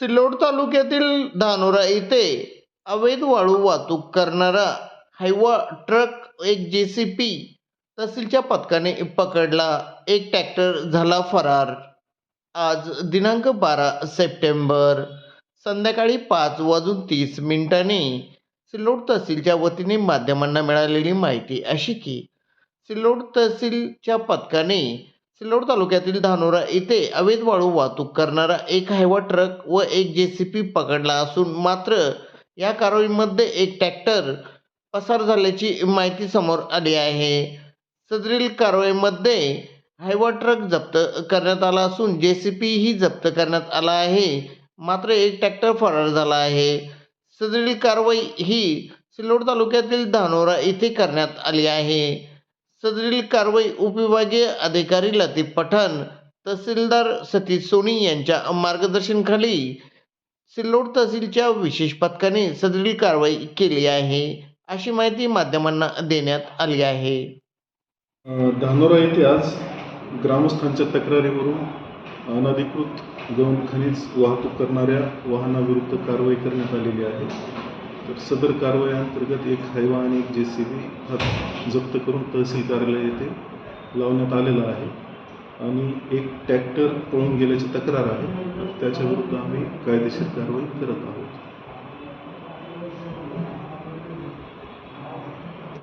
सिल्लोड तालुक्यातील धानोरा येथे अवैध वाळू वाहतूक करणारा हायवा ट्रक एक जे सी पी तहसीलच्या पथकाने पकडला. एक ट्रॅक्टर झाला फरार. आज दिनांक बारा सप्टेंबर. संध्याकाळी पाच वाजून तीस मिनिटांनी सिल्लोड तहसीलच्या वतीने माध्यमांना मिळालेली माहिती अशी की सिल्लोड तहसीलच्या पथकाने सिल्लोड तालुक्यातील धानोरा येथे अवैध वाळू वाहतूक करणारा एक हायवा ट्रक व एक जे सी पी पकडला असून मात्र या कारवाईमध्ये एक ट्रॅक्टर पसार झाल्याची माहिती समोर आली आहे. सदरील कारवाईमध्ये हायवा ट्रक जप्त करण्यात आला असून जे सी पी ही जप्त करण्यात आला आहे. मात्र एक ट्रॅक्टर फरार झाला आहे. सदरील कारवाई ही सिल्लोड तालुक्यातील धानोरा येथे करण्यात आली आहे. सदरील कारवाई उपविभागीय अधिकारी लतीफ पठाण तहसीलदार सतीश सोनी यांच्या मार्गदर्शनाखाली सिल्लोड तहसीलच्या विशेष पथकाने सदरील कारवाई केली आहे. अशी माहिती माध्यमांना देण्यात आली आहे. धानोरा येथे आज ग्रामस्थांच्या तक्रारीवरून अनधिकृत गौण खनिज वाहतूक करणाऱ्या वाहनाविरुद्ध कारवाई करण्यात आलेली आहे. तर सदर कारवाई अंतर्गत एक हायवा आणि एक जे सी बी हा जप्त करून तहसील कार्यालय येथे लावण्यात आलेला आहे. आणि एक ट्रॅक्टर पळून गेल्याची तक्रार आहे. त्याच्याविरुद्ध आम्ही कायदेशीर कारवाई करत आहोत.